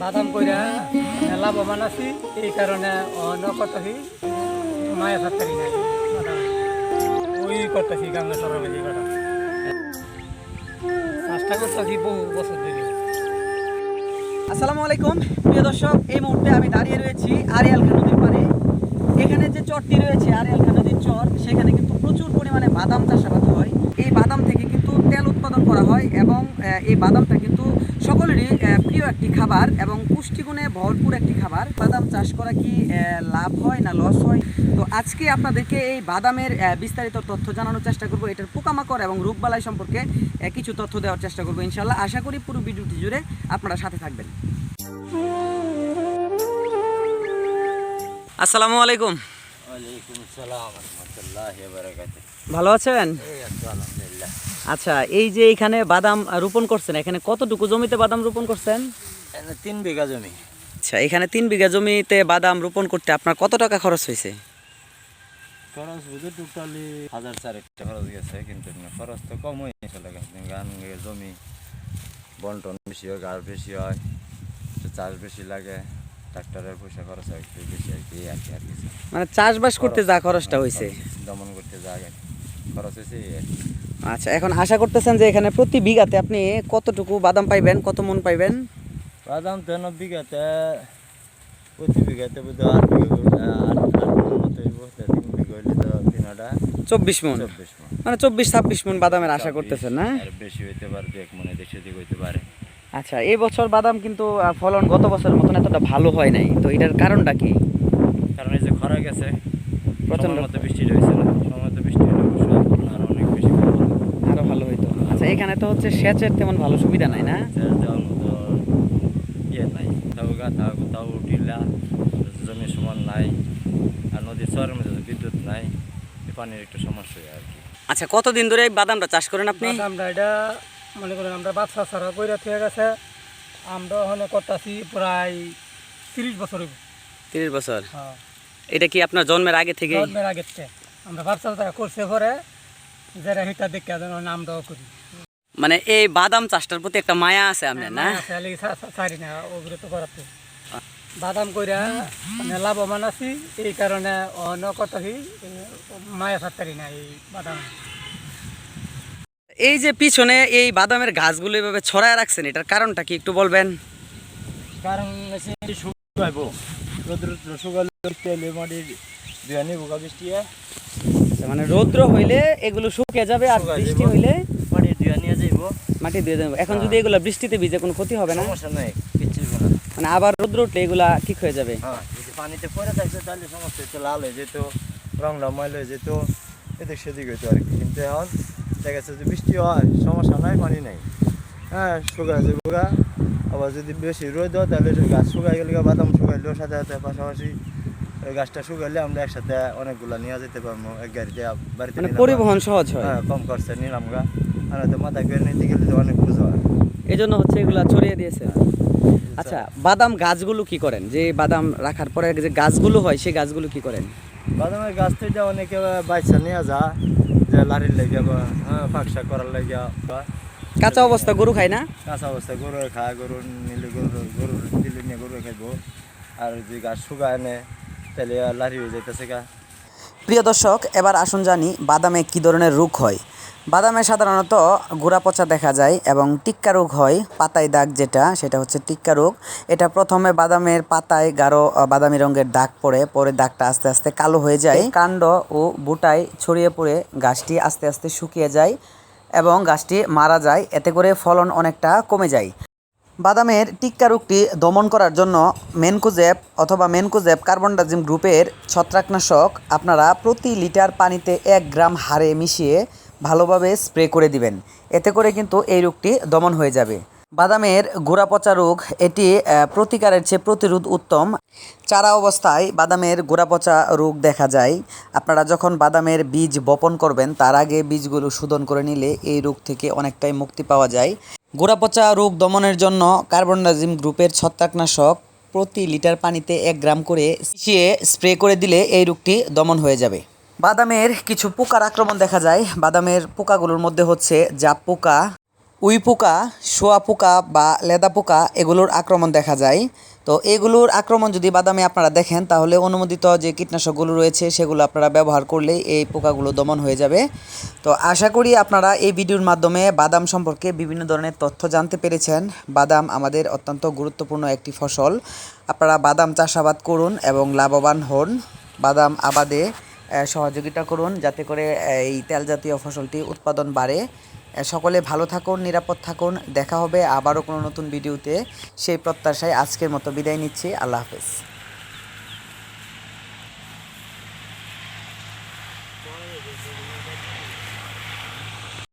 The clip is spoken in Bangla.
বাদাম কইরা আছি, এই কারণে মায়া থাকতারি নাই। ওই গাঙ্গে কটা কাজটা করতেছি বহু বছর ধরে। আসসালামু আলাইকুম, প্রিয় দর্শক, এই মুহূর্তে আমি দাঁড়িয়ে রয়েছি আরিয়াল খান নদীর পাড়ে। এখানে যে চরটি রয়েছে, আরিয়াল খান নদীর চর, সেখানে কিন্তু প্রচুর পরিমাণে বাদাম চাষাবাদ হয়। এই বাদাম থেকে কিন্তু তেল উৎপাদন করা হয় এবং এই বাদামটা কিন্তু সকলেরই প্রিয় একটি খাবার এবং পুষ্টিগুণে ভরপুর একটি খাবার। বাদাম চাষ করা কি লাভ হয় না লস হয়? তো আজকে আপনাদেরকে এই বাদামের বিস্তারিত তথ্য জানানোর চেষ্টা করব। এটার পোকামাকড় এবং রোগবালাই সম্পর্কে কিছু তথ্য দেওয়ার চেষ্টা করব ইনশাল্লাহ আশা করি পুরো ভিডিওটি জুড়ে আপনারা সাথে থাকবেন। আসসালামু আলাইকুম। ভালো আছেন? আচ্ছা এই যে এখানে বাদাম রোপণ করছেন এখানে কতটুকু জমিতে বাদাম রোপণ করছেন? তিন বিঘা জমি। আচ্ছা এখানে তিন বিঘা জমিতে বাদাম রোপণ করতে আপনার কত টাকা খরচ হয়েছে? খরচ বুঝে টোটালি হাজার চারেক টাকা খরচ গেছে কিন্তু খরচ তো কম হয়ে চলে গেছে গান গে জমি বন্টন বেশি হয় গাছ বেশি হয় চাষ বেশি লাগে ট্রাক্টরের পয়সা খরচ হয় একটু বেশি আর কি আর কি আর কিছু। মানে চাষবাস করতে যা খরচটা হয়েছে? দমন করতে যা খরচ হয়েছে। আচ্ছা এখন আশা করতেছেন যে এখানে প্রতি বিঘাতে আপনি কতটুকু বাদাম পাইবেন কত মন পাইবেন? বাদাম তো বিঘাতে প্রতি বিঘাতে বোধ আট বিঘা চব্বিশ মন। মানে। চব্বিশ ছাব্বিশ মন বাদামের আশা করতেছেন না? বেশি হইতে পারে এক মনে দিক হইতে পারে। আচ্ছা এই বছর বাদাম কিন্তু ফলন গত বছরের মতন এতটা ভালো হয় নাই তো এটার কারণটা কি? কারণ এই যে খরা গেছে প্রচণ্ড মতো বৃষ্টি রয়েছে না সময় বৃষ্টি হলে অবশ্যই ফলন আরও অনেক বেশি ভালো হবে আরও ভালো হইতো। আচ্ছা এখানে তো হচ্ছে সেচের তেমন ভালো সুবিধা নাই না? ইয়ে নাই। তাও গা তাও তাও টিলা জমি সমান নাই আর নদীর চরের মধ্যে বিদ্যুৎ নাই পানির একটু সমস্যা হয় আর কি। আচ্ছা কতদিন ধরে এই বাদামটা চাষ করেন আপনি? বাদামটা এটা মনে করেন আমরা বাচ্চা ছাড়া কইরা থেকে গেছে। আমরা ওখানে করতেছি প্রায় তিরিশ বছর তিরিশ বছর? হ্যাঁ। এটা কি আপনার জন্মের আগে থেকে জন্মের আগের থেকে। আমরা বাচ্চা তারা করছে পরে যারা হিটা দেখে আমরাও করি। মানে এই বাদাম চাষটার প্রতি একটা মায়া আছে আপনার না? চারি না ওগুলো তো করাতে বাদাম কইরা মানে লাভবান আছি এই কারণে অন্য করতেছি মায়া থাকতারি না এই বাদাম। এই যে পিছনে এই বাদামের গাছগুলো এভাবে ছড়ায় রাখছেন এটার কারণটা কি একটু বলবেন? কারণ শুকাইব। রোদ্র শুকালে তেলে মাটির বোকা বৃষ্টি হয়? আচ্ছা, মানে রৌদ্র হইলে এগুলো শুকিয়ে যাবে আর শুকায় বৃষ্টি হইলে মাটির দুয়া নিয়ে যাইব। মাটি দিয়ে দেবে এখন হ্যাঁ। যদি এগুলো বৃষ্টিতে ভিজে কোনো ক্ষতি হবে না? সমস্যা নাই হইব না। মানে আবার রৌদ্র উঠলে এগুলা ঠিক হয়ে যাবে। হ্যাঁ যদি পানিতে পড়ে থাকতো তাহলে সমস্যা হতো লাল হয়ে যেত রংটা ময়লা হয়ে যেত এদিক সেদিক হইতো আর কি। কিন্তু এখন দেখা যাচ্ছে যে বৃষ্টি হয় সমস্যা নাই পানি নাই। হ্যাঁ শুকায় যাব আবার যদি বেশি রোদ হয় তাহলে গাছ শুকাই গেলে বাদাম শুকাইলেও সাথে সাথে পাশাপাশি। ওই গাছটা শুকাইলে আমরা একসাথে অনেকগুলা নিয়ে যেতে পারব। এক গাড়িতে বাড়িতে মানে পরিবহন সহজ হয়? হ্যাঁ কম খরচে নিলাম গা। আর তো মাথা করে নিতে গেলে তো অনেক বুঝো হয়। এই জন্য হচ্ছে এগুলা ছড়িয়ে দিয়েছে। আচ্ছা বাদাম গাছগুলো কি করেন? যে বাদাম রাখার পরে যে গাছগুলো হয় সেই গাছগুলো কি করেন? বাদামের গাছ থেকে অনেকে বাচ্চা নিয়ে যা যে লারির লেগে বা হ্যাঁ ফাঁকশা করার লেগে বা। কাঁচা অবস্থা গরু খায় না? কাঁচা অবস্থায় গরু খায় গরু নিলে গরু গরু দিলে নিয়ে গরু খাইবো। আর যে গাছ শুকায় আনে তাহলে যাইতেছে প্রিয় দর্শক, এবার আসুন জানি বাদামে কি ধরনের রোগ হয়। বাদামে সাধারণত গোড়া পচা দেখা যায় এবং টিক্কা রোগ হয়, পাতায় দাগ যেটা, সেটা হচ্ছে টিক্কা রোগ। এটা প্রথমে বাদামের পাতায় গাঢ় বাদামি রঙের দাগ পড়ে, পরে দাগটা আস্তে আস্তে কালো হয়ে যায়। কাণ্ড ও বুটায় ছড়িয়ে পড়ে, গাছটি আস্তে আস্তে শুকিয়ে যায় এবং গাছটি মারা যায়। এতে করে ফলন অনেকটা কমে যায়। বাদামের টিক্কা রোগটি দমন করার জন্য মেনকুজেপ অথবা মেনকুজেপ কার্বনডাজিম গ্রুপের ছত্রাকনাশক আপনারা প্রতি লিটার পানিতে এক গ্রাম হারে মিশিয়ে ভালোভাবে স্প্রে করে দিবেন। এতে করে কিন্তু এই রোগটি দমন হয়ে যাবে। বাদামের গোড়া পচা রোগ, এটি প্রতিকারের চেয়ে প্রতিরোধ উত্তম। চারা অবস্থায় বাদামের গোড়া পচা রোগ দেখা যায়। আপনারা যখন বাদামের বীজ বপন করবেন, তার আগে বীজগুলো শোধন করে নিলে এই রোগ থেকে অনেকটাই মুক্তি পাওয়া যায়। গোড়াপচা রোগ দমনের জন্য কার্বনডাজিম গ্রুপের ছত্রাকনাশক প্রতি লিটার পানিতে এক গ্রাম করে মিশিয়ে স্প্রে করে দিলে এই রোগটি দমন হয়ে যাবে। বাদামের কিছু পোকার আক্রমণ দেখা যায়। বাদামের পোকাগুলোর মধ্যে হচ্ছে জাপ পোকা উই পোকা, শোয়া পোকা বা লেদা পোকা এগুলোর আক্রমণ দেখা যায়। তো এগুলোর আক্রমণ যদি বাদামে আপনারা দেখেন, তাহলে অনুমোদিত যে কীটনাশকগুলো রয়েছে, সেগুলো আপনারা ব্যবহার করলে এই পোকাগুলো দমন হয়ে যাবে। তো আশা করি আপনারা এই ভিডিওর মাধ্যমে বাদাম সম্পর্কে বিভিন্ন ধরনের তথ্য জানতে পেরেছেন। বাদাম আমাদের অত্যন্ত গুরুত্বপূর্ণ একটি ফসল। আপনারা বাদাম চাষাবাদ করুন এবং লাভবান হন। বাদাম আবাদে সহযোগিতা করুন যাতে করে এই তেল জাতীয় ফসলটি উৎপাদন বাড়ে। সকলে ভালো থাকুন, নিরাপদ থাকুন। দেখা হবে আবারও কোনো নতুন ভিডিওতে। সেই প্রত্যাশায় আজকের মতো বিদায় নিচ্ছি। আল্লাহ হাফেজ।